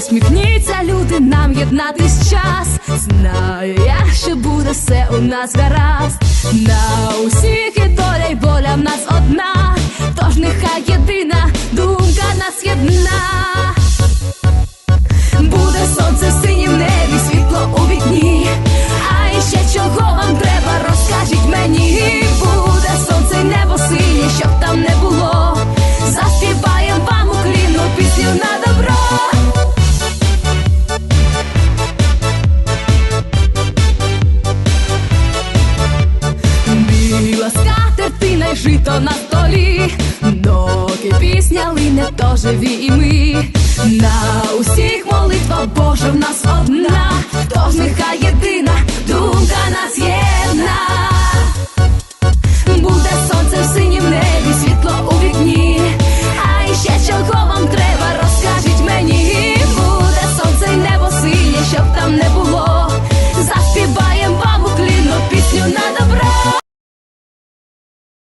Зверніться, люди, нам єднатись час. Знаю я, що буде все у нас гаразд. На усіх і доля й воля жито на столі, доки пісня лине, то живі і ми. На усіх молитва Божа в нас одна, тож нехай єдина думка нас є.